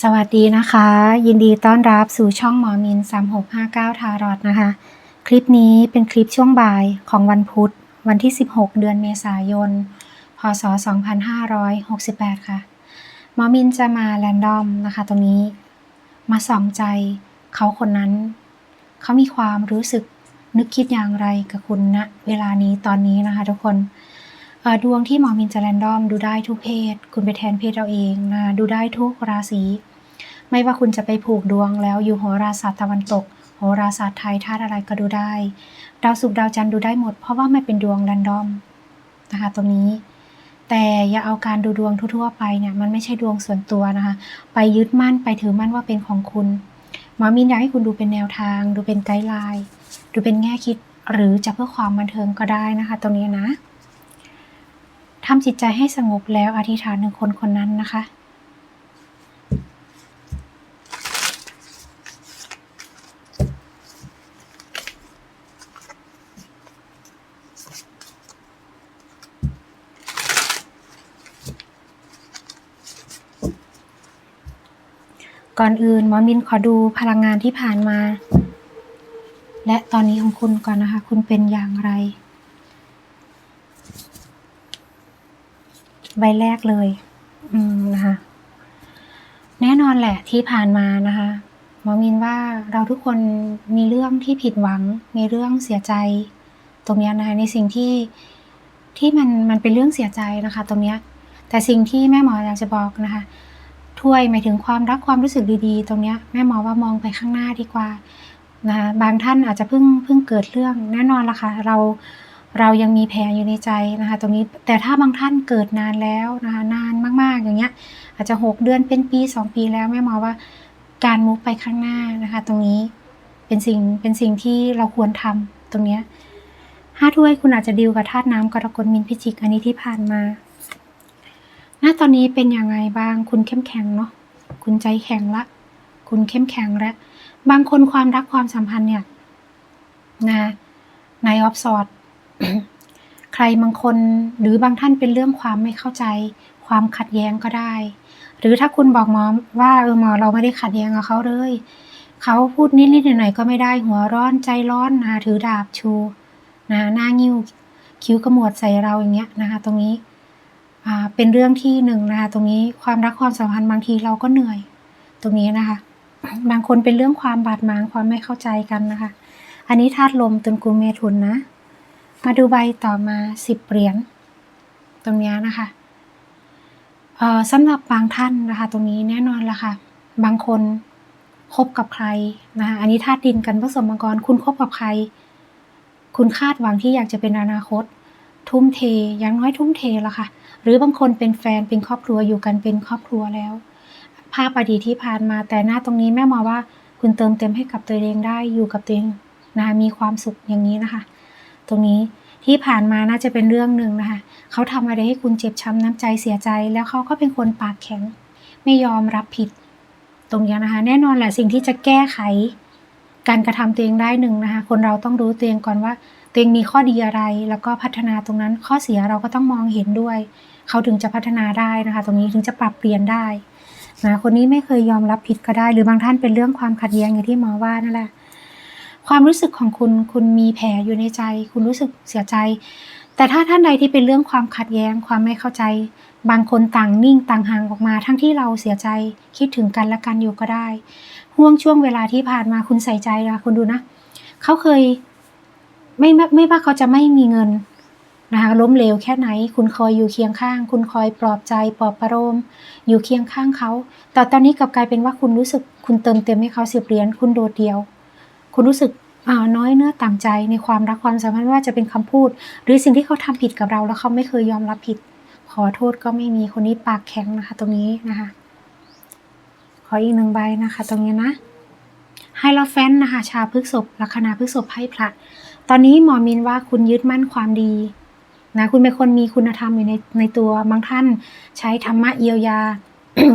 สวัสดีนะคะ ยินดีต้อนรับสู่ช่องหมอมิน 3659 ทารอดนะคะ คลิปนี้เป็นคลิปช่วงบ่ายของวันพุธ วันที่ 16 เดือนเมษายน พศ 2568 ค่ะ หมอมินจะมาแรนดอมนะคะตรงนี้ มาส่องใจเขาคนนั้น เขามีความรู้สึกนึกคิดอย่างไรกับคุณณนะเวลานี้ตอนนี้นะคะทุกคน ดวงที่หมอมินจะแรนดอมดูได้ทุกเพศ คุณไปแทนเพศเราเองนะดูได้ทุกราศีไม่ว่าคุณจะไปผูกดวงแล้วอยู่โหราศาสตร์ตะวันตกโหราศาสตร์ไทยธาตุอะไรก็ดูได้ ดาวศุกร์ดาวจันทร์ดูได้หมด เพราะว่าไม่เป็นดวงแรนดอมนะคะตรงนี้ แต่อย่าเอาการดูดวงทั่วๆไปเนี่ยมันไม่ใช่ดวงส่วนตัวนะคะ ไปยึดมั่นไปถือมั่นว่าเป็นของคุณหมอมินอยากให้คุณดูเป็นแนวทาง ดูเป็นไกด์ไลน์ดูเป็นแง่คิด หรือจะเพื่อความบันเทิงก็ได้นะคะ ตรงนี้นะ ทำจิตใจให้สงบแล้วอธิษฐานหนึ่งคนคนนั้นนะคะ ก่อนอื่นหมอมินขอดูพลังงานที่ผ่านมา และตอนนี้ของคุณก่อนนะคะ คุณเป็นอย่างไร ใบแรกเลย อืมนะคะ แน่นอนแหละที่ผ่านมานะคะหมอมินว่าเราทุกคนมีเรื่องที่ผิดหวัง มีเรื่องเสียใจ ตรงเนี้ยนะคะในสิ่งที่ที่มันมันเป็นเรื่องเสียใจนะคะ ตรงเนี้ยแต่สิ่งที่แม่หมออยากจะบอกนะคะถ้วยหมายถึงความรักความรู้สึกดีๆ ตรงเนี้ยแม่หมอว่ามองไปข้างหน้าดีกว่านะคะบางท่านอาจจะเพิ่งเพิ่งเกิดเรื่องแน่นอนละค่ะเรา เรายังมีแผลอยู่ในใจนะคะตรงนี้แต่ถ้าบางท่านเกิดนานแล้วนะคะนานมากๆอย่างเงี้ยอาจจะหกเดือนเป็นปีสองปีแล้วแม่หมอว่าการมุกไปข้างหน้านะคะ ตรงนี้เป็นสิ่งเป็นสิ่งที่เราควรทำตรงเนี้ยห้าถ้วยคุณอาจจะดิวกับธาตุน้ำกรกฎมินพิจิกอันนี้ที่ผ่านมาณตอนนี้เป็นยังไงบ้างคุณเข้มแข็งเนาะคุณใจแข็งละ คุณเข้มแข็งแล้วบางคนความรักความสัมพันธ์เนี่ยนะในออฟสอด ใครบางคนหรือบางท่านเป็นเรื่องความไม่เข้าใจ ความขัดแย้งก็ได้ หรือถ้าคุณบอกหมอว่าเออหมอเราไม่ได้ขัดแย้งกับเขาเลยเขาพูดนิดๆหน่อยๆก็ไม่ได้หัวร้อนใจร้อนนะถือดาบชูนะหน้างิ้วคิ้วกระหมวดใส่เราอย่างเงี้ยนะคะ ตรงนี้อ่าเป็นเรื่องที่หนึ่งนะคะตรงนี้ความรักความสัมพันธ์บางทีเราก็เหนื่อย ตรงนี้นะคะ บางคนเป็นเรื่องความบาดหมางความไม่เข้าใจกันนะคะ อันนี้ธาตุลมตุนกุมเมถุนนะ มาดูใบต่อมาสิบเหรียญตรงนี้นะคะเออสำหรับบางท่านนะคะตรงนี้แน่นอนละค่ะ บางคนคบกับใครนะคะอันนี้ธาตุดินกันผสมมังกรคุณคบกับใคร คุณคาดหวังที่อยากจะเป็นอนาคต ทุ่มเทอย่างน้อยทุ่มเทละค่ะ หรือบางคนเป็นแฟนเป็นครอบครัวอยู่กันเป็นครอบครัวแล้ว ภาพอดีตที่ผ่านมาแต่หน้าตรงนี้แม่มองว่าคุณเติมเต็มให้กับตัวเองได้อยู่กับตัวเองนะคะมีความสุขอย่างนี้นะคะ ตรงนี้ที่ผ่านมาน่าจะเป็นเรื่องหนึ่งนะคะ เขาทำอะไรให้คุณเจ็บช้ำน้ำใจเสียใจ แล้วเขาก็เป็นคนปากแข็ง ไม่ยอมรับผิด ตรงนี้นะคะ แน่นอนแหละสิ่งที่จะแก้ไข การกระทำตัวเองได้หนึ่งนะคะ คนเราต้องรู้ตัวเองก่อนว่าตัวเองมีข้อดีอะไร แล้วก็พัฒนาตรงนั้นข้อเสียเราก็ต้องมองเห็นด้วย เขาถึงจะพัฒนาได้นะคะ ตรงนี้ถึงจะปรับเปลี่ยนได้นะคนนี้ไม่เคยยอมรับผิดก็ได้ หรือบางท่านเป็นเรื่องความขัดแย้งอย่างที่หมอว่านั่นแหละ ความรู้สึกของคุณคุณมีแผลอยู่ในใจ คุณรู้สึกเสียใจ แต่ถ้าท่านใดที่เป็นเรื่องความขัดแย้งความไม่เข้าใจ บางคนต่างนิ่งต่างห่างออกมา ทั้งที่เราเสียใจคิดถึงกันและกันอยู่ก็ได้ห่วงช่วงเวลาที่ผ่านมาคุณใส่ใจนะคุณดูนะเขาเคยไม่ไม่ไม่ว่าเขาจะไม่มีเงินนะคะล้มเหลวแค่ไหน คุณคอยอยู่เคียงข้าง คุณคอยปลอบใจปลอบประโลมอยู่เคียงข้างเขา แต่ตอนนี้กลับกลายเป็นว่าคุณรู้สึก คุณเติมเต็มให้เขาเสิบเหรียญคุณโดดเดียว คุณรู้สึกอ่าน้อยเนื้อต่ำใจในความรักความสัมพันธ์ว่าจะเป็นคำพูด หรือสิ่งที่เขาทำผิดกับเราแล้วเขาไม่เคยยอมรับผิด ขอโทษก็ไม่มีคนนี้ปากแข็งนะคะ ตรงนี้นะคะ ขออีกหนึ่งใบนะคะ ตรงนี้นะไฮโลแฟนนะคะ ชาพฤกษภลัคนาพฤกษภไพ่พระตอนนี้หมอมินว่าคุณยึดมั่นความดีนะคุณเป็นคนมีคุณธรรมอยู่ในในตัวบางท่านใช้ธรรมะเยียวยา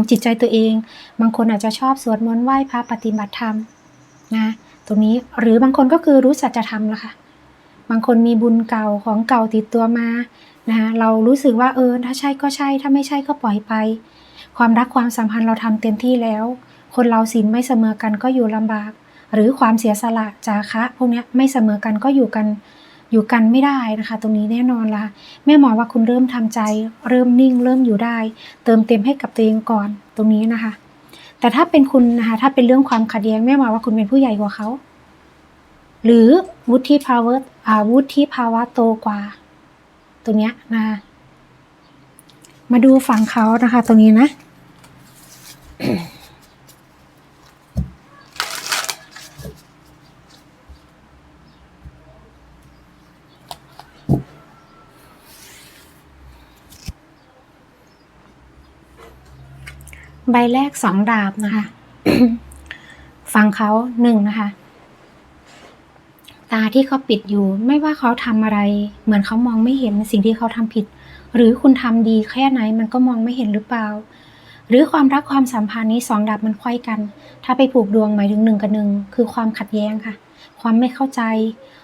จิตใจตัวเอง บางคนอาจจะชอบสวดมนต์ไหว้พระปฏิบัติธรรมนะ ตรงนี้หรือบางคนก็คือรู้สัจธรรมละค่ะ บางคนมีบุญเก่าของเก่าติดตัวมานะคะเรารู้สึกว่าเออถ้าใช่ก็ใช่ ถ้าไม่ใช่ก็ปล่อยไป ความรักความสัมพันธ์เราทำเต็มที่แล้ว คนเราศีลไม่เสมอกันก็อยู่ลำบาก หรือความเสียสละจาคะพวกนี้ไม่เสมอกันก็อยู่กันอยู่กันไม่ได้นะคะ ตรงนี้แน่นอนละแม่หมอว่าคุณเริ่มทำใจ เริ่มนิ่ง เริ่มอยู่ได้ เติมเต็มให้กับตัวเองก่อนตรงนี้นะคะ แต่ถ้าเป็นคุณนะคะถ้าเป็นเรื่องความขัดแย้งไม่หมาว่าคุณเป็นผู้ใหญ่กว่าเขา หรือวุฒิภาวะอาวุฒิภาวะโตกว่า ตรงเนี้ยนะคะมาดูฝั่งเขานะคะ ตรงนี้นะ ใบแรกสองดาบนะคะ ฟังเขาหนึ่งนะคะ ตาที่เขาปิดอยู่ ไม่ว่าเขาทำอะไร เหมือนเขามองไม่เห็นสิ่งที่เขาทำผิด หรือคุณทำดีแค่ไหนมันก็มองไม่เห็นหรือเปล่า หรือความรักความสัมพันธ์นี้สองดาบมันควยกัน ถ้าไปผูกดวงหมายถึงหนึ่งกับหนึ่งคือความขัดแย้งค่ะ ความไม่เข้าใจ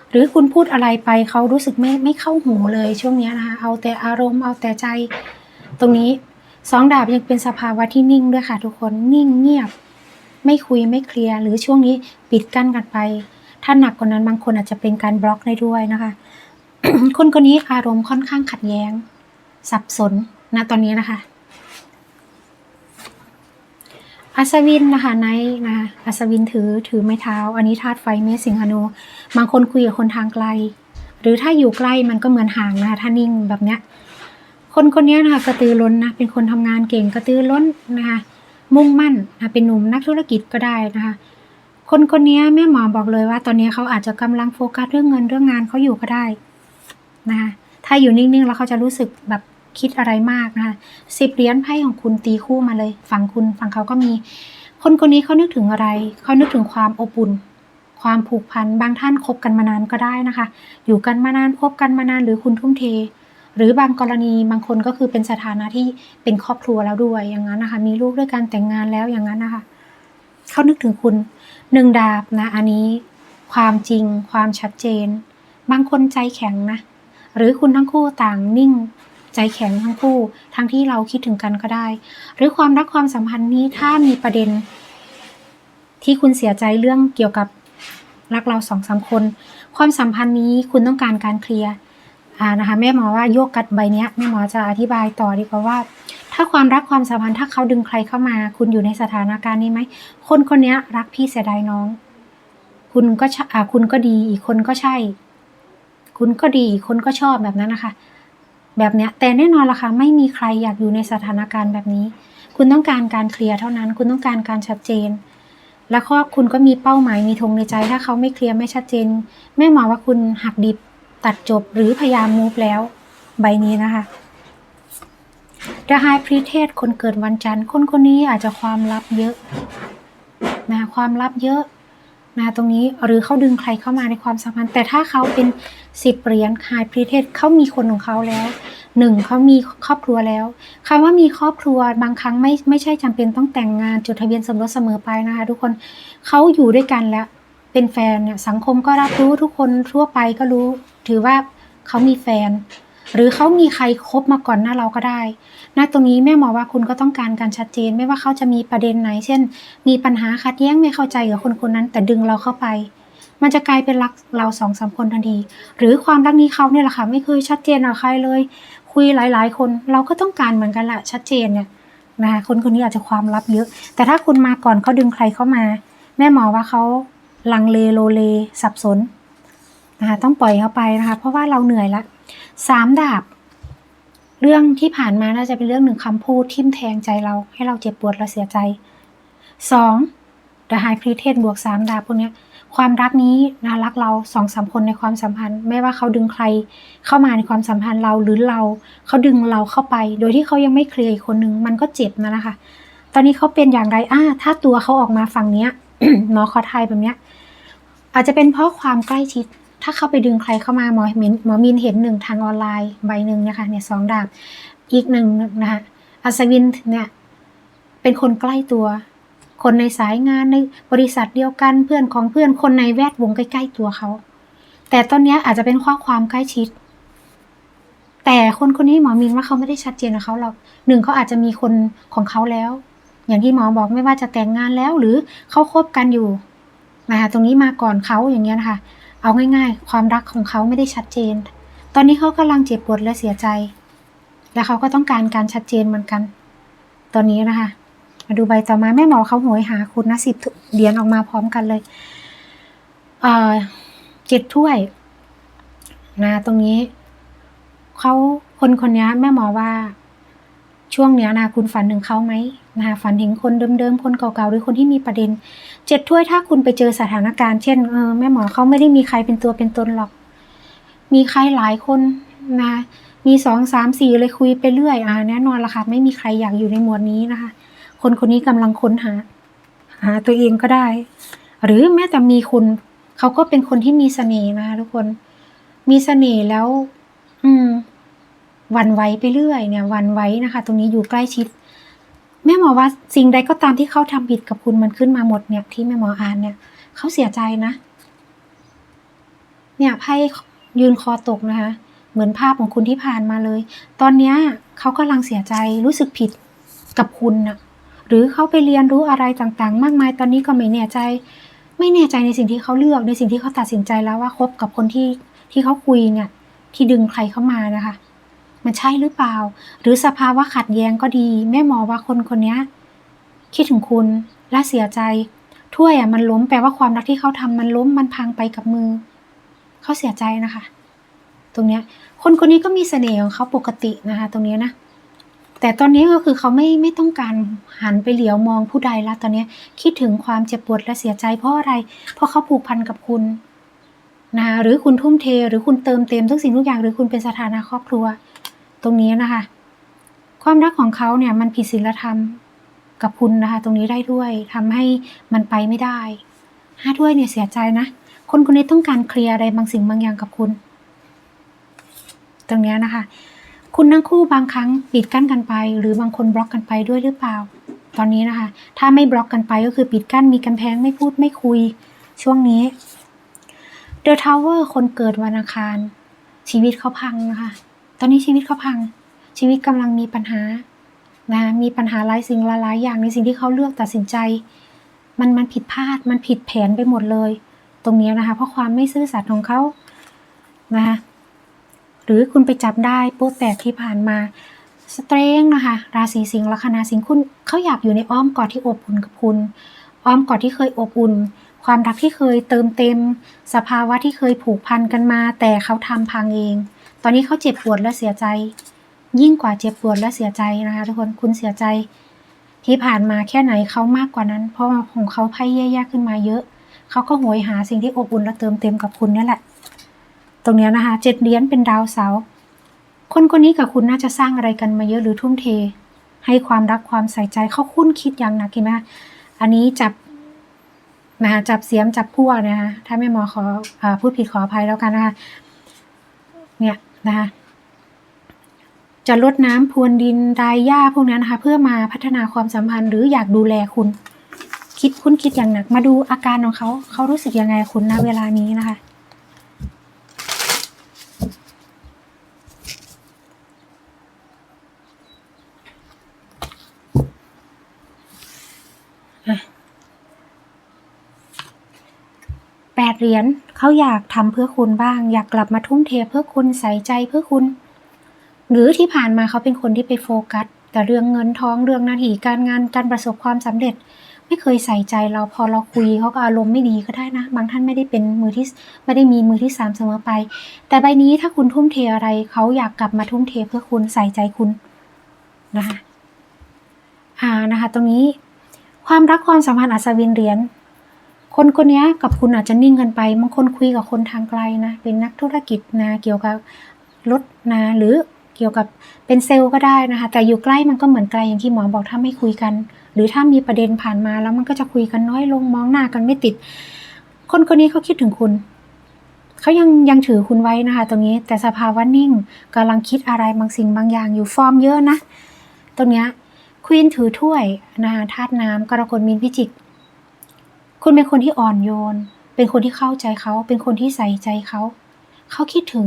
หรือคุณพูดอะไรไปเขารู้สึกไม่ไม่เข้าหูเลยช่วงนี้นะคะ เอาแต่อารมณ์เอาแต่ใจ ตรงนี้ สองดาบยังเป็นสภาวะที่นิ่งด้วยค่ะทุกคนนิ่งเงียบ ไม่คุยไม่เคลียร์หรือช่วงนี้ปิดกั้นกันไป ถ้าหนักกว่านั้นบางคนอาจจะเป็นการบล็อกได้ด้วยนะคะ คนคนนี้อารมณ์ค่อนข้างขัดแย้ง สับสนนะตอนนี้นะคะอัศวินนะคะไนนะคะอัศวินถือถือไม้เท้า อันนี้ธาตุไฟเมษสิงหานูบางคนคุยกับคนทางไกล หรือถ้าอยู่ใกล้มันก็เหมือนห่างนะคะถ้านิ่งแบบเนี้ย คนคนนี้นะคะกระตือร้นนะเป็นคนทำงานเก่งกระตือร้นนะคะมุ่งมั่นนะเป็นหนุ่มนักธุรกิจก็ได้นะคะ คนคนนี้แม่หมอบอกเลยว่า ตอนนี้เขาอาจจะกำลังโฟกัสเรื่องเงินเรื่องงานเขาอยู่ก็ได้นะคะถ้าอยู่นิ่งๆแล้วเขาจะรู้สึกแบบคิดอะไรมากนะคะสิบเหรียญไพ่ของคุณตีคู่มาเลย ฝั่งคุณฝั่งเขาก็มี คนคนนี้เขานึกถึงอะไร เขานึกถึงความอบอุ่น ความผูกพัน บางท่านคบกันมานานก็ได้นะคะ อยู่กันมานานคบกันมานานหรือคุณทุ่มเท หรือบางกรณีบางคนก็คือเป็นสถานะที่เป็นครอบครัวแล้วด้วยอย่างนั้นนะคะ มีลูกด้วยกันแต่งงานแล้วอย่างนั้นนะคะเขานึกถึงคุณหนึ่งดาบนะอันนี้ความจริงความชัดเจน บางคนใจแข็งนะ หรือคุณทั้งคู่ต่างนิ่งใจแข็งทั้งคู่ทั้งที่เราคิดถึงกันก็ได้ หรือความรักความสัมพันธ์นี้ถ้ามีประเด็น ที่คุณเสียใจเรื่องเกี่ยวกับรักเราสองสามคน ความสัมพันธ์นี้คุณต้องการการเคลียร์ อ่านะคะแม่หมอว่าโยกกัดใบเนี้ยแม่หมอจะอธิบายต่อดีกว่าว่า ถ้าความรักความสัมพันธ์ถ้าเขาดึงใครเข้ามา คุณอยู่ในสถานการณ์นี้ไหมคนคนเนี้ยรักพี่เสียดายน้อง คุณก็ชอ่าคุณก็ดีอีกคนก็ใช่ คุณก็ดีอีกคนก็ชอบแบบนั้นนะคะ แบบเนี้ยแต่แน่นอนละค่ะไม่มีใครอยากอยู่ในสถานการณ์แบบนี้ คุณต้องการการเคลียร์เท่านั้น คุณต้องการการชัดเจนแล้วก็คุณก็มีเป้าหมายมีธงในใจ ถ้าเขาไม่เคลียร์ไม่ชัดเจนแม่หมอว่าคุณหักดิบ ตัดจบหรือพยายามมูฟแล้ว ใบนี้นะคะ The High Priestess คนเกิดวันจันทร์คนคนนี้อาจจะความลับเยอะนะความลับเยอะนะตรงนี้หรือเขาดึงใครเข้ามาในความสัมพันธ์ แต่ถ้าเขาเป็นสิบเหรียญ High Priestess เขามีคนของเขาแล้วหนึ่งเขามีครอบครัวแล้วคำว่ามีครอบครัวบางครั้งไม่ไม่ใช่จำเป็นต้องแต่งงานจดทะเบียนสมรสเสมอไปนะคะทุกคนเขาอยู่ด้วยกันแล้วเป็นแฟนเนี่ยสังคมก็รับรู้ทุกคนทั่วไปก็รู้ ถือว่าเขามีแฟน หรือเขามีใครคบมาก่อนหน้าเราก็ได้ณตรงนี้แม่หมอว่าคุณก็ต้องการการชัดเจน ไม่ว่าเขาจะมีประเด็นไหน เช่น มีปัญหาขัดแย้งไม่เข้าใจกับคนคนนั้น แต่ดึงเราเข้าไป มันจะกลายเป็นรักเราสองสามคนทันที หรือความรักนี้เขาเนี่ยแหละค่ะไม่เคยชัดเจนกับใครเลย คุยหลาย ๆ คนเราก็ต้องการเหมือนกันแหละชัดเจนเนี่ยนะคะคนคนนี้อาจจะความลับเยอะ แต่ถ้าคุณมาก่อนเขาดึงใครเข้ามา แม่หมอว่าเขาลังเลโลเล สับสน นะคะต้องปล่อยเขาไปนะคะ เพราะว่าเราเหนื่อยละสามดาบ เรื่องที่ผ่านมาน่าจะเป็นเรื่องหนึ่งคำพูดทิ่มแทงใจเราให้เราเจ็บปวดและเสียใจสอง The High Priestess บวกสามดาบพวกนี้ความรักนี้นะรักเราสองสามคนในความสัมพันธ์ ไม่ว่าเขาดึงใครเข้ามาในความสัมพันธ์เราหรือเราเขาดึงเราเข้าไป โดยที่เขายังไม่เคลียร์อีกคนนึงมันก็เจ็บนะนะคะ ตอนนี้เขาเป็นอย่างไรอ่าถ้าตัวเขาออกมาฝั่งเนี้ยหมอขอทยแบบเนี้ยอาจจะเป็นเพราะความใกล้ชิด ถ้าเขาไปดึงใครเข้ามาหมอมินหมอมินเห็นหนึ่งทางออนไลน์ใบหนึ่งนะคะเนี่ยสองดาบอีกหนึ่งนะคะอัศวินเนี่ยเป็นคนใกล้ตัว คนในสายงานในบริษัทเดียวกันเพื่อนของเพื่อนคนในแวดวงใกล้ๆตัวเขา แต่ตอนนี้อาจจะเป็นข้อความใกล้ชิด แต่คนคนนี้หมอมินว่าเขาไม่ได้ชัดเจนกับเขาหรอกหนึ่งเขาอาจจะมีคนของเขาแล้ว อย่างที่หมอบอกไม่ว่าจะแต่งงานแล้วหรือเขาคบกันอยู่นะคะตรงนี้มาก่อนเขาอย่างเงี้ยนะคะ เอาง่ายๆ ความรักของเขาไม่ได้ชัดเจน ตอนนี้เขากำลังเจ็บปวดและเสียใจ และเขาก็ต้องการการชัดเจนเหมือนกัน ตอนนี้นะคะ มาดูใบต่อมาแม่หมอเขาโหยหาคุณนะสิบเหรียญออกมาพร้อมกันเลยเอ่อเจ็ดถ้วยนะตรงนี้เขาคนคนนี้แม่หมอว่า ช่วงเนี้ยนะคุณฝันถึงเขาไหมนะคะฝันถึงคนเดิมๆคนเก่าๆหรือคนที่มีประเด็นเจ็ดถ้วยถ้าคุณไปเจอสถานการณ์เช่นเออแม่หมอเขาไม่ได้มีใครเป็นตัวเป็นตนหรอก มีใครหลายคนนะมีสองสามสี่เลยคุยไปเรื่อยอ่าแน่นอนละค่ะไม่มีใครอยากอยู่ในหมวดนี้นะคะ คนคนนี้กำลังค้นหาหาตัวเองก็ได้ หรือแม้แต่มีคุณเขาก็เป็นคนที่มีเสน่ห์นะคะทุกคนมีเสน่ห์แล้ว อืม วันไหวไปเรื่อยเนี่ยวันไหวนะคะ ตรงนี้อยู่ใกล้ชิด แม่หมอว่าสิ่งใดก็ตามที่เขาทำผิดกับคุณมันขึ้นมาหมดเนี่ยที่แม่หมออ่านเนี่ยเขาเสียใจนะ เนี่ยไพ่ยืนคอตกนะคะ เหมือนภาพของคุณที่ผ่านมาเลย ตอนเนี้ยเขากำลังเสียใจรู้สึกผิดกับคุณน่ะหรือเขาไปเรียนรู้อะไรต่างๆ มากมายตอนนี้ก็ไม่แน่ใจ ไม่แน่ใจในสิ่งที่เขาเลือกในสิ่งที่เขาตัดสินใจแล้วว่าคบกับคนที่ที่เขาคุยเนี่ยที่ดึงใครเข้ามานะคะ มันใช่หรือเปล่า หรือสภาวะขัดแย้งก็ดี แม่หมอว่าคนคนนี้คิดถึงคุณและเสียใจ ถ้วยอะมันล้มแปลว่าความรักที่เขาทำมันล้มมันพังไปกับมือ เขาเสียใจนะคะ ตรงเนี้ย คนคนนี้ก็มีเสน่ห์ของเขาปกตินะคะ ตรงเนี้ยนะ แต่ตอนนี้ก็คือเขาไม่ไม่ต้องการหันไปเหลียวมองผู้ใดล้วตอนนี้คิดถึงความเจ็บปวดและเสียใจเพราะอะไร เพราะเขาผูกพันกับคุณนะหรือคุณทุ่มเท หรือคุณเติมเต็มทุกสิ่งทุกอย่างหรือคุณเป็นสถานะครอบครัว ตรงนี้นะคะ ความรักของเขาเนี่ยมันผิดศีลธรรมกับคุณนะคะ ตรงนี้ได้ด้วยทำให้มันไปไม่ได้ห้าถ้วยเนี่ยเสียใจนะ คนคนนี้ต้องการเคลียร์อะไรบางสิ่งบางอย่างกับคุณ ตรงนี้นะคะ คุณทั้งคู่บางครั้งปิดกั้นกันไป หรือบางคนบล็อกกันไปด้วยหรือเปล่า ตอนนี้นะคะ ถ้าไม่บล็อกกันไปก็คือปิดกั้นมีกำแพงไม่พูดไม่คุย ช่วงนี้ The Tower คนเกิดวันอังคารชีวิตเขาพังนะคะ ตอนนี้ชีวิตเขาพัง ชีวิตกำลังมีปัญหานะมีปัญหาหลายสิ่งหลายอย่างในสิ่งที่เขาเลือกตัดสินใจ มันมันผิดพลาดมันผิดแผนไปหมดเลย ตรงนี้นะคะเพราะความไม่ซื่อสัตย์ของเขานะคะหรือคุณไปจับได้โป๊ะแตกที่ผ่านมาสเตรงนะคะราศีสิงห์ลัคนาสิงห์คุณเขาอยากอยู่ในอ้อมกอดที่อบอุ่นกับคุณ อ้อมกอดที่เคยอบอุ่น ความรักที่เคยเติมเต็ม สภาวะที่เคยผูกพันกันมา แต่เขาทำพังเอง ตอนนี้เขาเจ็บปวดและเสียใจ ยิ่งกว่าเจ็บปวดและเสียใจนะคะทุกคนคุณเสียใจ ที่ผ่านมาแค่ไหนเขามากกว่านั้น เพราะของเขาไพ่แย่ๆขึ้นมาเยอะเขาก็โหยหาสิ่งที่อบอุ่นและเติมเต็มกับคุณนี่แหละ ตรงนี้นะคะเจ็ดเหรียญเป็นดาวเสาคนคนนี้กับคุณน่าจะสร้างอะไรกันมาเยอะหรือทุ่มเท ให้ความรักความใส่ใจเขาคุ้นคิดอย่างหนักเห็นไหมอันนี้จับนะคะจับเสียมจับพั่วนะคะถ้าไม่หมอขออพูดผิดขออภัยแล้วกันนะคะเนี่ย นะคะจะลดน้ำพรวนดินรายหญ้าพวกนั้นนะคะเพื่อมาพัฒนาความสัมพันธ์หรืออยากดูแลคุณ คิดคุณคิดอย่างหนัก มาดูอาการของเขา เขารู้สึกยังไงคุณณเวลานี้นะคะ ดเหรียญเขาอยากทำเพื่อคุณบ้าง อยากกลับมาทุ่มเทเพื่อคุณใส่ใจเพื่อคุณ หรือที่ผ่านมาเขาเป็นคนที่ไปโฟกัสแต่เรื่องเงินทองเรื่องหน้าที่การงานการประสบความสำเร็จ ไม่เคยใส่ใจเราพอเราคุยเขาก็อารมณ์ไม่ดีก็ได้นะ บางท่านไม่ได้เป็นมือที่ไม่ได้มีมือที่สามเสมอไป แต่ใบนี้ถ้าคุณทุ่มเทอะไรเขาอยากกลับมาทุ่มเทเพื่อคุณใส่ใจคุณนะคะอ่านะคะ ตรงนี้ความรักความสัมพันธ์อัศวินเหรียญ คนคนนี้กับคุณอาจจะนิ่งกันไปบางคนคุยกับคนทางไกลนะ เป็นนักธุรกิจนะเกี่ยวกับรถนะหรือเกี่ยวกับเป็นเซลล์ก็ได้นะคะ แต่อยู่ใกล้มันก็เหมือนไกลอย่างที่หมอบอกถ้าไม่คุยกัน หรือถ้ามีประเด็นผ่านมาแล้วมันก็จะคุยกันน้อยลงมองหน้ากันไม่ติด คนคนนี้เขาคิดถึงคุณเขายังยังถือคุณไว้นะคะ ตรงนี้แต่สภาวะนิ่งกำลังคิดอะไรบางสิ่งบางอย่างอยู่ฟอร์มเยอะนะตรงเนี้ยควีนถือถ้วยนะคะธาตุน้ำกรกฎมีนพิจิก คุณเป็นคนที่อ่อนโยน เป็นคนที่เข้าใจเขา เป็นคนที่ใส่ใจเขา เขาคิดถึง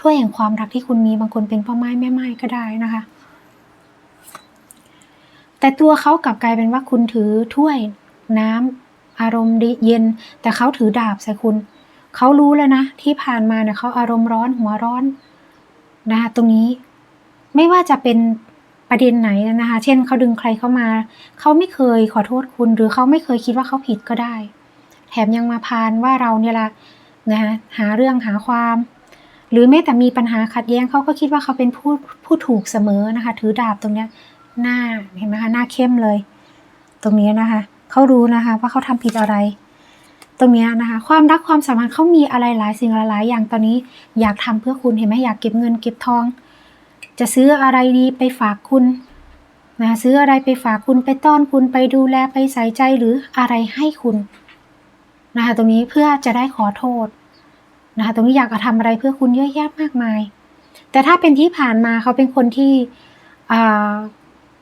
ถ้วยแห่งความรักที่คุณมีบางคนเป็นพ่อไม้แม่ไม้ก็ได้นะคะ แต่ตัวเขากลับกลายเป็นว่าคุณถือถ้วยน้ำอารมณ์เย็น แต่เขาถือดาบใส่คุณ เขารู้แล้วนะ ที่ผ่านมาเนี่ยเขาอารมณ์ร้อนหัวร้อนนะคะตรงนี้ไม่ว่าจะเป็น ประเด็นไหนนะคะ เช่นเขาดึงใครเข้ามา เขาไม่เคยขอโทษคุณ หรือเขาไม่เคยคิดว่าเขาผิดก็ได้ แถมยังมาพานว่าเราเนี่ยละนะคะหาเรื่องหาความ หรือแม้แต่มีปัญหาขัดแย้งเขาก็คิดว่าเขาเป็นผู้ผู้ถูกเสมอนะคะ ถือดาบตรงเนี้ยหน้าเห็นไหมคะหน้าเข้มเลย ตรงนี้นะคะเขารู้นะคะว่าเขาทำผิดอะไร ตรงนี้นะคะ ความรักความสัมพันธ์เขามีอะไรหลายสิ่งหลายอย่างตอนนี้ อยากทำเพื่อคุณเห็นไหมอยากเก็บเงินเก็บทอง จะซื้ออะไรดีไปฝากคุณนะซื้ออะไรไปฝากคุณไปต้อนคุณไปดูแลไปใส่ใจหรืออะไรให้คุณนะคะตรงนี้เพื่อจะได้ขอโทษนะคะตรงนี้อยากจะทำอะไรเพื่อคุณเยอะแยะมากมาย แต่ถ้าเป็นที่ผ่านมาเขาเป็นคนที่อ่า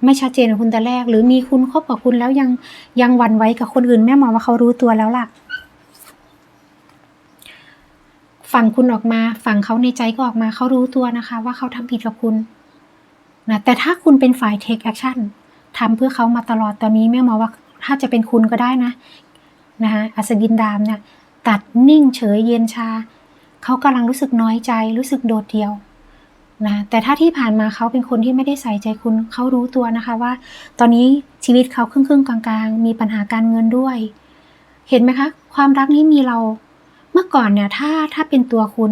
ไม่ชัดเจนกับคุณแต่แรก หรือมีคุณคบกับคุณแล้วยังยังหวั่นไหวกับคนอื่นแม่มองว่าเขารู้ตัวแล้วล่ะ ฝั่งคุณออกมา ฝั่งเขาในใจก็ออกมาเขารู้ตัวนะคะ ว่าเขาทำผิดกับคุณนะแต่ถ้าคุณเป็นฝ่าย take action ทำเพื่อเขามาตลอดตอนนี้แม่มองว่าถ้าจะเป็นคุณก็ได้นะนะคะอัศดินดามเนี่ยตัดนิ่งเฉยเย็นชา เขากำลังรู้สึกน้อยใจ รู้สึกโดดเดี่ยวนะแต่ถ้าที่ผ่านมาเขาเป็นคนที่ไม่ได้ใส่ใจคุณเขารู้ตัวนะคะว่า ตอนนี้ชีวิตเขาครึ่งครึ่งๆกลางๆ มีปัญหาการเงินด้วย เห็นไหมคะ ความรักนี้มีเรา เมื่อก่อนเนี่ยถ้าถ้าเป็นตัวคุณ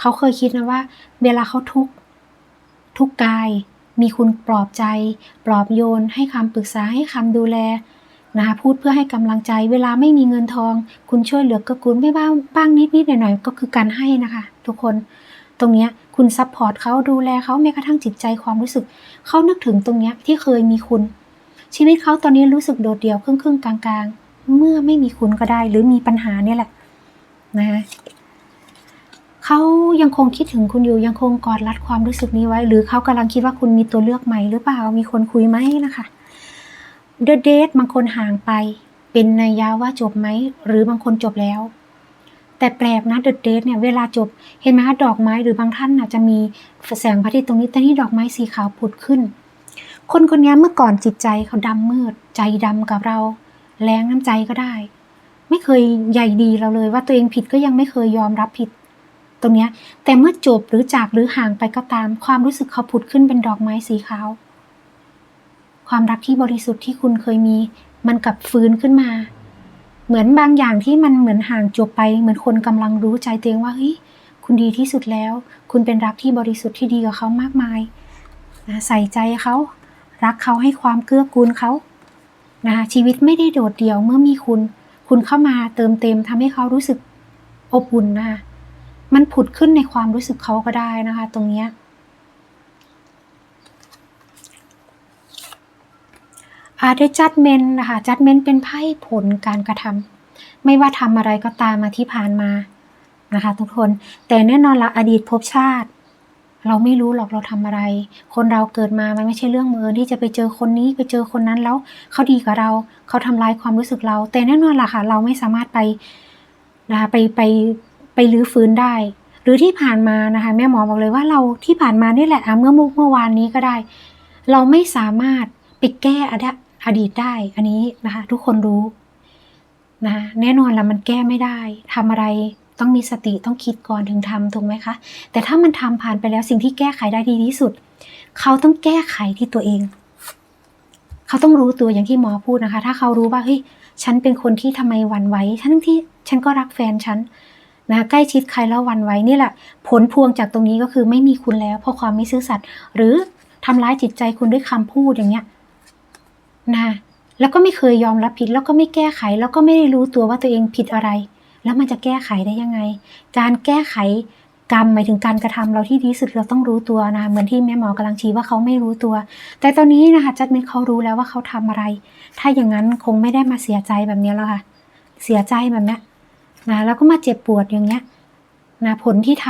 เขาเคยคิดนะว่า เวลาเขาทุกข์ทุกข์กาย มีคุณปลอบใจ ปลอบโยน ให้คำปรึกษาให้คำดูแลนะคะพูดเพื่อให้กำลังใจเวลาไม่มีเงินทอง คุณช่วยเหลือก็คุณไม่บ้างบ้างนิดนิดหน่อยหน่อยๆก็คือการให้นะคะ ทุกคนตรงเนี้ยคุณซัพพอร์ตเขาดูแลเขาแม้กระทั่งจิตใจความรู้สึกเขานึกถึงตรงเนี้ยที่เคยมีคุณ ชีวิตเขาตอนนี้รู้สึกโดดเดี่ยวครึ่งครึ่งๆกลางๆ เมื่อไม่มีคุณก็ได้ หรือมีปัญหาเนี่ยแหละ นะคะเขายังคงคิดถึงคุณอยู่ยังคงกอดรัดความรู้สึกนี้ไว้ หรือเขากำลังคิดว่าคุณมีตัวเลือกใหม่หรือเปล่ามีคนคุยไหมนะคะเดอะเดทบางคนห่างไป เป็นนัยยะว่าจบไหมหรือบางคนจบแล้ว แต่แปลกนะเดอะเดทเนี่ยเวลาจบเห็นไหมคะดอกไม้หรือบางท่านอาจจะมีแสงพระอาทิตย์ตรงนี้แต่นี่ดอกไม้สีขาวผุดขึ้น คนคนนี้เมื่อก่อนจิตใจเขาดำมืด ใจดำกับเรา แรงน้ำใจก็ได้ ไม่เคยใหญ่ดีเราเลย ว่าตัวเองผิดก็ยังไม่เคยยอมรับผิด ตรงเนี้ย แต่เมื่อจบหรือจากหรือห่างไปก็ตาม ความรู้สึกเขาผุดขึ้นเป็นดอกไม้สีขาว ความรักที่บริสุทธิ์ที่คุณเคยมี มันกลับฟื้นขึ้นมา เหมือนบางอย่างที่มันเหมือนห่างจบไป เหมือนคนกำลังรู้ใจตัวเองว่าเฮ้ยคุณดีที่สุดแล้ว คุณเป็นรักที่บริสุทธิ์ที่ดีกับเขามากมายนะใส่ใจเขา รักเขาให้ความเกื้อกูลเขานะคะชีวิตไม่ได้โดดเดี่ยวเมื่อมีคุณ คุณเข้ามาเติมเต็มทำให้เขารู้สึกอบอุ่นนะคะมันผุดขึ้นในความรู้สึกเขาก็ได้นะคะ ตรงเนี้ยอาร์จัดเมนนะคะจัดเมนเป็นไพ่ผลการกระทำไม่ว่าทำอะไรก็ตามมาที่ผ่านมานะคะ ทุกคน แต่แน่นอนละอดีตภพชาติ เราไม่รู้หรอกเราทำอะไร คนเราเกิดมามันไม่ใช่เรื่องมือที่จะไปเจอคนนี้ไปเจอคนนั้นแล้วเขาดีกับเรา เขาทำลายความรู้สึกเรา แต่แน่นอนล่ะค่ะ เราไม่สามารถไปนะคะไปไปไปลื้อฟื้นได้ หรือที่ผ่านมานะคะแม่หมอบอกเลยว่าเราที่ผ่านมานี่แหละอะเมื่อเมื่อวานนี้ก็ได้ เราไม่สามารถไปแก้อดอดีตได้ อันนี้นะคะ ทุกคนรู้นะะแน่นอนละมันแก้ไม่ได้ทำอะไร ต้องมีสติต้องคิดก่อนถึงทำถูกไหมคะ แต่ถ้ามันทำผ่านไปแล้วสิ่งที่แก้ไขได้ดีที่สุด เขาต้องแก้ไขที่ตัวเอง เขาต้องรู้ตัวอย่างที่หมอพูดนะคะ ถ้าเขารู้ว่าเฮ้ยฉันเป็นคนที่ทำไมวันไหวทั้งที่ฉันก็รักแฟนฉันนะใกล้ชิดใครแล้ววันไหวนี่แหละ ผลพวงจากตรงนี้ก็คือไม่มีคุณแล้ว เพราะความไม่ซื่อสัตย์หรือทำร้ายจิตใจคุณด้วยคำพูดอย่างเงี้ยนะแล้วก็ไม่เคยยอมรับผิดแล้วก็ไม่แก้ไข แล้วก็ไม่ได้รู้ตัวว่าตัวเองผิดอะไร แล้วมันจะแก้ไขได้ยังไง การแก้ไขกรรมหมายถึงการกระทำเราที่ดีสุดเราต้องรู้ตัวนะเหมือนที่แม่หมอกำลังชี้ว่าเขาไม่รู้ตัว แต่ตอนนี้นะคะจัดเมนเขารู้แล้วว่าเขาทำอะไร ถ้าอย่างนั้นคงไม่ได้มาเสียใจแบบนี้แล้วค่ะ เสียใจแบบนี้นะแล้วก็มาเจ็บปวดอย่างเงี้ยนะผลที่ท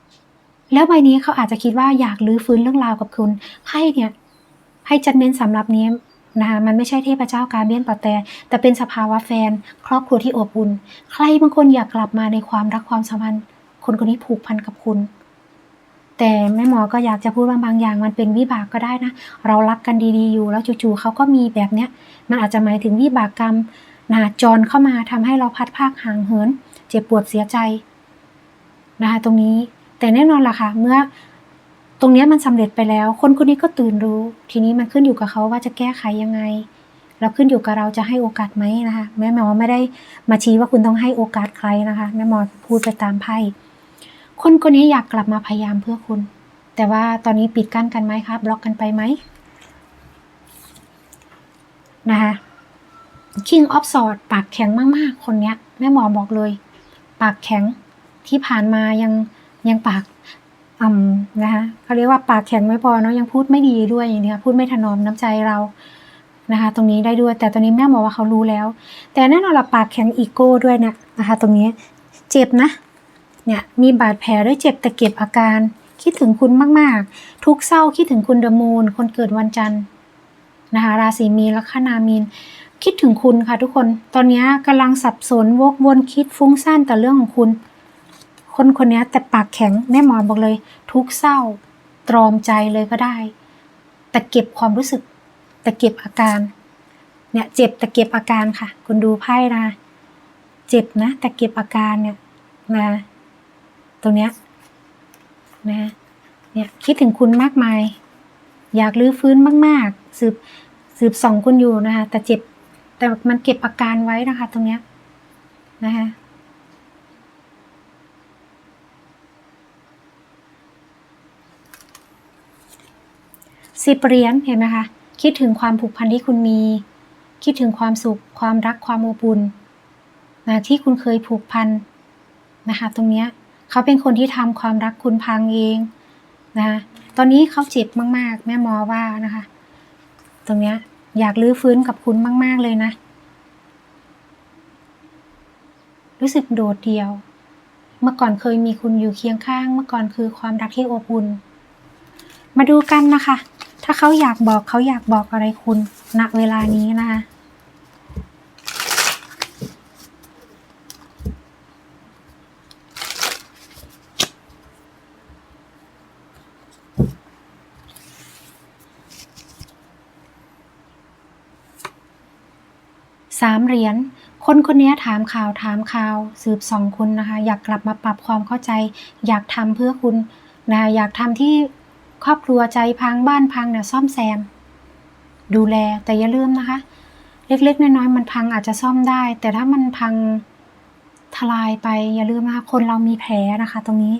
ำแล้วใบนี้เขาอาจจะคิดว่าอยากลื้อฟื้นเรื่องราวกับคุณไพ่เนี่ยไพ่จัดเมนสำหรับนี้ นะคะมันไม่ใช่เทพเจ้าการเบียนปะแต่ แต่เป็นสภาวะแฟน ครอบครัวที่อบอุ่น ใครบางคนอยากกลับมาในความรักความสัมพันธ์ คนคนนี้ผูกพันกับคุณ แต่แม่หมอก็อยากจะพูดว่าบางอย่างมันเป็นวิบากก็ได้นะ เรารักกันดีๆอยู่ แล้วจู่ๆเขาก็มีแบบเนี้ย มันอาจจะหมายถึงวิบากกรรมนะจรเข้ามาทำให้เราพัดภาคห่างเหิน เจ็บปวดเสียใจนะคะตรงนี้แต่แน่นอนล่ะค่ะ เมื่อ รงนี้มันสำเร็จไปแล้ว คนคนนี้ก็ตื่นรู้ ทีนี้มันขึ้นอยู่กับเขาว่าจะแก้ไขยังไงแล้วขึ้นอยู่กับเราจะให้โอกาสไหมนะคะแม่หมอไม่ได้มาชี้ว่าคุณต้องให้โอกาสใครนะคะแม่หมอพูดไปตามไพ่คนคนนี้อยากกลับมาพยายามเพื่อคุณ แต่ว่าตอนนี้ปิดกั้นกันไหมครับบล็อกกันไปไหมนะคะ King of Swords ปากแข็งมาก ๆ คนเนี้ยแม่หมอบอกเลย ปากแข็งที่ผ่านมายังยังปาก อ่ำนะคะเขาเรียกว่าปากแข็งไม่พอเนาะยังพูดไม่ดีด้วยอย่างนี้ค่ะพูดไม่ถนอมน้ำใจเรานะคะตรงนี้ได้ด้วยแต่ตอนนี้แม่หมอว่าเขารู้แล้ว แต่แน่นอนละปากแข็งอีโก้ด้วยเนี่ยนะคะ ตรงนี้เจ็บนะเนี่ยมีบาดแผลด้วยเจ็บแต่เก็บอาการ คิดถึงคุณมากๆ ทุกเศร้าคิดถึงคุณเดมูนคนเกิดวันจันทร์นะคะราศีมีนลัคนามีน คิดถึงคุณค่ะทุกคน ตอนนี้กำลังสับสนวกวนคิดฟุ้งซ่านแต่เรื่องของคุณ คนคนนี้แต่ปากแข็งแม่หมอบอกเลย ทุกเศร้าตรอมใจเลยก็ได้ แต่เก็บความรู้สึก แต่เก็บอาการ เนี่ยเจ็บแต่เก็บอาการค่ะ คุณดูไพ่นะเจ็บนะ แต่เก็บอาการเนี่ยนะตรงเนี้ยนะเนี่ยคิดถึงคุณมากมาย อยากลื้อฟื้นมาก ๆ สืบสืบส่องคุณอยู่นะคะแต่เจ็บแต่มันเก็บอาการไว้นะคะ ตรงเนี้ยนะคะ สิบเหรียญเห็นไหมคะ คิดถึงความผูกพันที่คุณมี คิดถึงความสุข ความรักความอบอุ่นนะที่คุณเคยผูกพันนะคะตรงเนี้ยเขาเป็นคนที่ทำความรักคุณพังเองนะตอนนี้เขาเจ็บมาก ๆ แม่หมอว่านะคะ ตรงเนี้ยอยากลื้อฟื้นกับคุณมาก ๆ เลยนะ รู้สึกโดดเดี่ยว เมื่อก่อนเคยมีคุณอยู่เคียงข้าง เมื่อก่อนคือความรักที่อบอุ่น มาดูกันนะคะ ถ้าเขาอยากบอกเขาอยากบอกอะไรคุณณเวลานี้นะคะสามเหรียญคนคนนี้ถามข่าวถามข่าว สืบสองคุณนะคะ อยากกลับมาปรับความเข้าใจ อยากทำเพื่อคุณนะคะอยากทำที่ ครอบครัวใจพังบ้านพังเนี่ยซ่อมแซม ดูแลแต่อย่าลืมนะคะ เล็กๆน้อยๆมันพังอาจจะซ่อมได้ แต่ถ้ามันพังทลายไปอย่าลืมนะคะคนเรามีแผลนะคะ ตรงนี้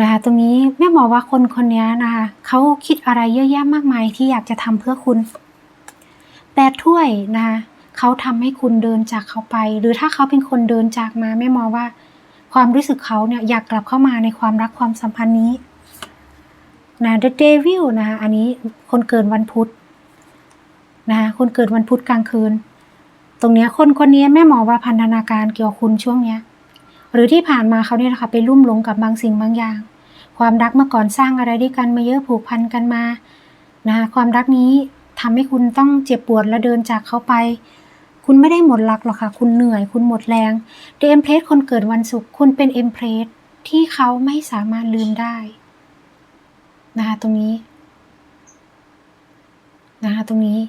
นะคะตรงนี้แม่หมอว่าคนคนนี้นะคะเขาคิดอะไรเยอะแยะมากมายที่อยากจะทำเพื่อคุณแปดถ้วยนะคะเขาทำให้คุณเดินจากเขาไป หรือถ้าเขาเป็นคนเดินจากมาแม่มอว่า ความรู้สึกเขาเนี่ยอยากกลับเข้ามาในความรักความสัมพันธ์นี้ นะ The Devil นะคะอันนี้คนเกิดวันพุธนะคะคนเกิดวันพุธกลางคืน ตรงเนี้ยคนคนนี้แม่หมอว่าพันธนาการเกี่ยวกับคุณช่วงเนี้ย หรือที่ผ่านมาเขาเนี่ยนะคะไปลุ่มหลงกับบางสิ่งบางอย่าง ความรักเมื่อก่อนสร้างอะไรด้วยกันมาเยอะผูกพันกันมานะคะความรักนี้ทำให้คุณต้องเจ็บปวดและเดินจากเขาไป คุณไม่ได้หมดรักหรอกค่ะ คุณเหนื่อย คุณหมดแรงเดมเพรสคนเกิดวันศุกร์คุณเป็นเอ็มเพรสที่เขาไม่สามารถลืมได้ นะคะตรงนี้นะคะตรงนี้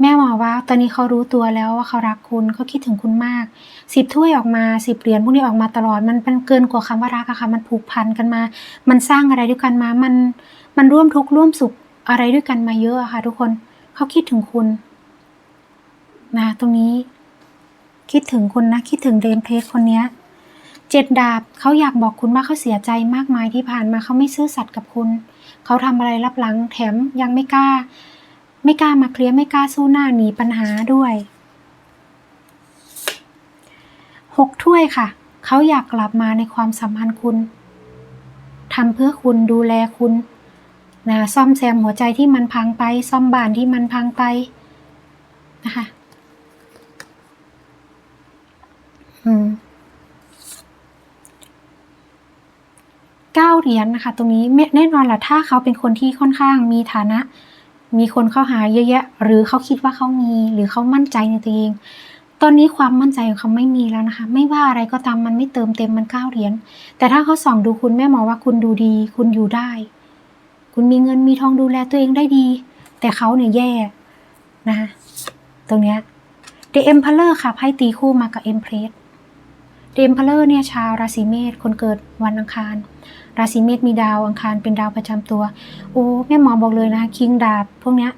แม่หมอว่า ตอนนี้เขารู้ตัวแล้วว่าเขารักคุณเขาคิดถึงคุณมากสิบถ้วยออกมาสิบเหรียญพวกนี้ออกมาตลอด มันเป็นเกินกว่าคำว่ารักอะค่ะ มันผูกพันกันมา มันสร้างอะไรด้วยกันมา มันมันร่วมทุกข์ร่วมสุขอะไรด้วยกันมาเยอะอะค่ะ ทุกคนเขาคิดถึงคุณนะตรงนี้ คิดถึงคุณนะ คิดถึงเดนเพสคนเนี้ย เจ็ดดาบเขาอยากบอกคุณว่าเขาเสียใจมากมายที่ผ่านมาเขาไม่ซื่อสัตย์กับคุณ เขาทำอะไรรับหลังแถมยังไม่กล้า ไม่กล้ามาเคลียร์ไม่กล้าสู้หน้าหนีปัญหาด้วยหกถ้วยค่ะ เขาอยากกลับมาในความสัมพันธ์คุณทำเพื่อคุณดูแลคุณนะซ่อมแซมหัวใจที่มันพังไป ซ่อมบ้านที่มันพังไปนะคะ อืม เก้าเหรียญนะคะ ตรงนี้แน่นอนแหละถ้าเขาเป็นคนที่ค่อนข้างมีฐานะ มีคนเข้าหาเยอะแยะ หรือเขาคิดว่าเขามี หรือเขามั่นใจในตัวเอง ตอนนี้ความมั่นใจของเขาไม่มีแล้วนะคะ ไม่ว่าอะไรก็ตามมันไม่เติมเต็มมันเก้าเหรียญแต่ถ้าเขาส่องดูคุณแม่หมอว่าคุณดูดี คุณอยู่ได้ คุณมีเงินมีทองดูแลตัวเองได้ดี แต่เขาเนี่ยแย่นะคะตรงเนี้ย The Emperor ค่ะไพ่ตีคู่มากับ Empress The Emperor เนี่ยชาวราศีเมษคนเกิดวันอังคาร ราศีเมษมีดาวอังคารเป็นดาวประจำตัว โอ้แม่หมอบอกเลยนะคะคิงดาบพวกเนี้ย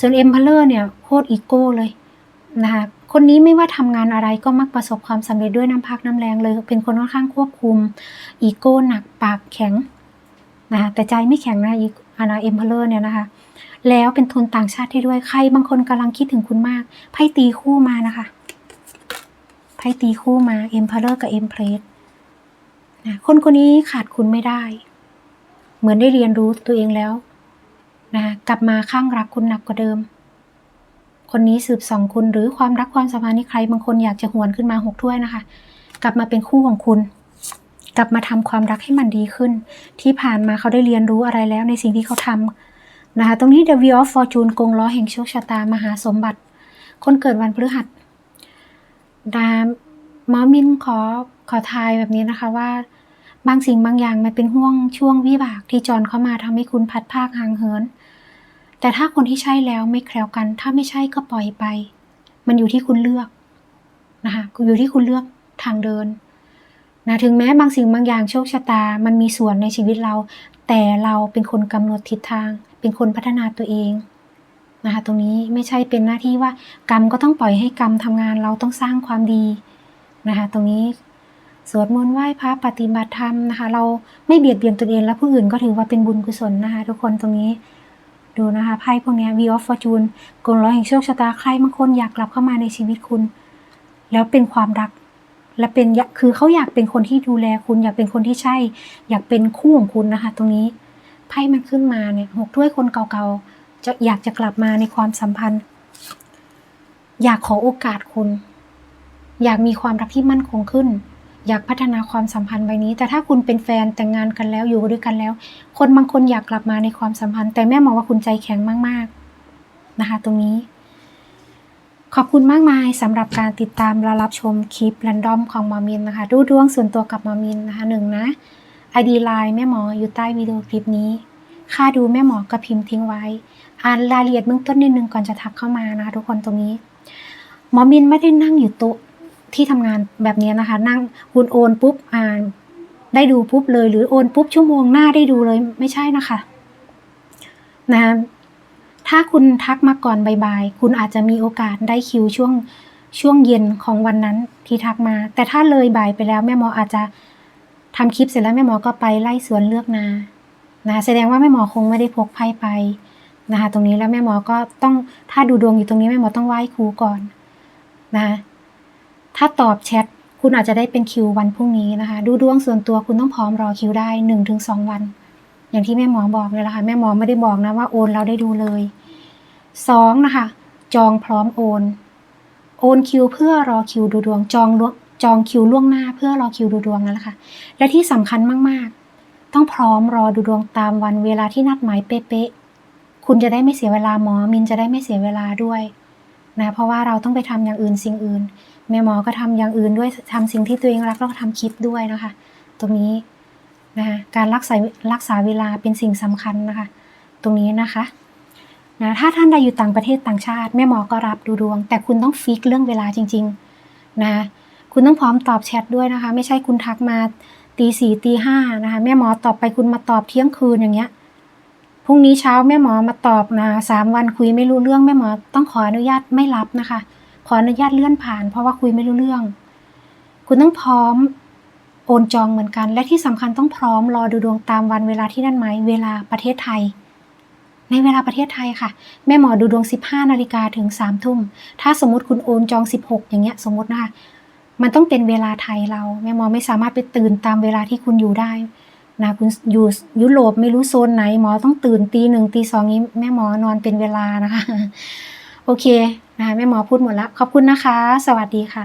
ส่วน Emperor เนี่ยโคตรอีโก้เลยนะคะคนนี้ไม่ว่าทำงานอะไรก็มักประสบความสำเร็จด้วยน้ำพักน้ำแรงเลย เป็นคนค่อนข้างควบคุมอีโก้หนักปากแข็งนะคะแต่ใจไม่แข็งนะอีอานาเอ็มเพลอร์เนี่ยนะคะ แล้วเป็นทุนต่างชาติให้ด้วยใครบางคนกำลังคิดถึงคุณมากไพ่ตีคู่มานะคะไพ่ตีคู่มาเอ็มเพลอร์กับเอ็มเพรส นะคนคนนี้ขาดคุณไม่ได้ เหมือนได้เรียนรู้ตัวเองแล้วนะกลับมาข้างรักคุณหนักกว่าเดิม คนนี้สืบส่องคุณหรือความรักความสัมพันธ์นี่ใครบางคนอยากจะหวนขึ้นมาหกถ้วยนะคะ กลับมาเป็นคู่ของคุณ กลับมาทำความรักให้มันดีขึ้น ที่ผ่านมาเขาได้เรียนรู้อะไรแล้วในสิ่งที่เขาทำนะคะ ตรงนี้ The Wheel of Fortune กงล้อแห่งโชคชะตามหาสมบัติ คนเกิดวันพฤหัสดา หมอมินขอขอทายแบบนี้นะคะว่า บางสิ่งบางอย่างมันเป็นห่วงช่วงวิบากที่จรเข้ามาทำให้คุณพัดภาคห่างเหิน แต่ถ้าคนที่ใช่แล้วไม่แคล้วกัน ถ้าไม่ใช่ก็ปล่อยไป มันอยู่ที่คุณเลือกนะคะอยู่ที่คุณเลือกทางเดินนะถึงแม้บางสิ่งบางอย่างโชคชะตา มันมีส่วนในชีวิตเรา แต่เราเป็นคนกำหนดทิศทาง เป็นคนพัฒนาตัวเองนะคะตรงนี้ไม่ใช่เป็นหน้าที่ว่ากรรมก็ต้องปล่อยให้กรรมทำงานเราต้องสร้างความดี นะคะ ตรงนี้สวดมนต์ไหว้พระปฏิบัติธรรมนะคะ เราไม่เบียดเบียนตัวเองและผู้อื่นก็ถือว่าเป็นบุญกุศลนะคะ ทุกคนตรงนี้ดูนะคะไพ่พวกนี้ย Wheel of Fortune กลร้อยแห่งโชคชะตาใครบางคนอยากกลับเข้ามาในชีวิตคุณ แล้วเป็นความรัก และเป็นยะคือเขาอยากเป็นคนที่ดูแลคุณ อยากเป็นคนที่ใช่ อยากเป็นคู่ของคุณนะคะ ตรงนี้ไพ่มันขึ้นมาเนี่ยหกถ้วยคนเก่าๆจะอยากจะกลับมาในความสัมพันธ์ อยากขอโอกาสคุณ อยากมีความรักที่มั่นคงขึ้น อยากพัฒนาความสัมพันธ์ใบนี้ แต่ถ้าคุณเป็นแฟนแต่งงานกันแล้วอยู่ด้วยกันแล้ว คนบางคนอยากกลับมาในความสัมพันธ์ แต่แม่มองว่าคุณใจแข็งมากๆนะคะ ตรงนี้ ขอบคุณมากมายสำหรับการติดตามและรับชมคลิปแรนดอมของหมอมินนะคะดูดวงส่วนตัวกับหมอมินนะคะหนึ่งนะ ID ไลน์แม่หมออยู่ใต้วิดีโอคลิปนี้ ค่าดูแม่หมอก็พิมพ์ทิ้งไว้ อ่านรายละเอียดเบื้องต้นนิดนึงก่อนจะทักเข้ามานะคะทุกคนตรงนี้ หมอมินไม่ได้นั่งอยู่โต๊ะ ที่ทำงานแบบนี้นะคะ นั่งคุณโอนปุ๊บอ่านได้ดูปุ๊บเลย หรือโอนปุ๊บชั่วโมงหน้าได้ดูเลยไม่ใช่นะคะนะถ้าคุณทักมาก่อนบ่ายๆคุณอาจจะมีโอกาสได้คิวช่วงช่วงเย็นของวันนั้นที่ทักมา แต่ถ้าเลยบ่ายไปแล้วแม่หมออาจจะทำคลิปเสร็จแล้วแม่หมอก็ไปไล่สวนเลือกนานะแสดงว่าแม่หมอคงไม่ได้พกไพ่ไปนะคะตรงนี้แล้วแม่หมอก็ต้องถ้าดูดวงอยู่ตรงนี้แม่หมอต้องไหว้ครูก่อนนะคะ ถ้าตอบแชทคุณอาจจะได้เป็นคิววันพรุ่งนี้นะคะ ดูดวงส่วนตัวคุณต้องพร้อมรอคิวได้หนึ่งถึงสองวัน อย่างที่แม่หมอบอกเลยละค่ะแม่หมอไม่ได้บอกนะว่าโอนเราได้ดูเลยสองนะคะ จองพร้อมโอน โอนคิวเพื่อรอคิวดูดวง จองล่วงจองคิวล่วงหน้าเพื่อรอคิวดูดวงนั่นแหละค่ะ และที่สำคัญมากๆ ต้องพร้อมรอดูดวงตามวันเวลาที่นัดหมายเป๊ะๆ คุณจะได้ไม่เสียเวลาหมอมินจะได้ไม่เสียเวลาด้วยนะ เพราะว่าเราต้องไปทำอย่างอื่นสิ่งอื่น แม่หมอก็ทำอย่างอื่นด้วยทำสิ่งที่ตัวเองรักแล้วก็ทำคลิปด้วยนะคะ ตรงนี้นะคะการรักษารักษาเวลาเป็นสิ่งสำคัญนะคะ ตรงนี้นะคะนะถ้าท่านใดอยู่ต่างประเทศต่างชาติแม่หมอก็รับดูดวง แต่คุณต้องฟิกเรื่องเวลาจริงๆนะคุณต้องพร้อมตอบแชทด้วยนะคะ ไม่ใช่คุณทักมาตีสี่ตีห้านะคะแม่หมอตอบไปคุณมาตอบเที่ยงคืนอย่างเงี้ยพรุ่งนี้เช้าแม่หมอมาตอบนะสามวันคุยไม่รู้เรื่องแม่หมอต้องขออนุญาตไม่รับนะคะ ออนุญาตเลื่อนผ่าน เพราะว่าคุยไม่รู้เรื่อง คุณต้องพร้อมโอนจองเหมือนกัน และที่สำคัญต้องพร้อมรอดูดวงตามวันเวลาที่นั่นไหมเวลาประเทศไทย ในเวลาประเทศไทยค่ะ แม่หมอดูดวง 15นาฬิกาถึง3ทุ่ม ถ้าสมมติคุณโอนจอง 16 อย่างเงี้ยสมมตินะคะมันต้องเป็นเวลาไทยเรา แม่หมอไม่สามารถไปตื่นตามเวลาที่คุณอยู่ได้นะคุณอยู่ยุโรปไม่รู้โซนไหนหมอต้องตื่นตีหนึ่งตีสองนี้แม่หมอนอนเป็นเวลานะคะ โอเคนะคะแม่หมอพูดหมดแล้ว ขอบคุณนะคะ สวัสดีค่ะ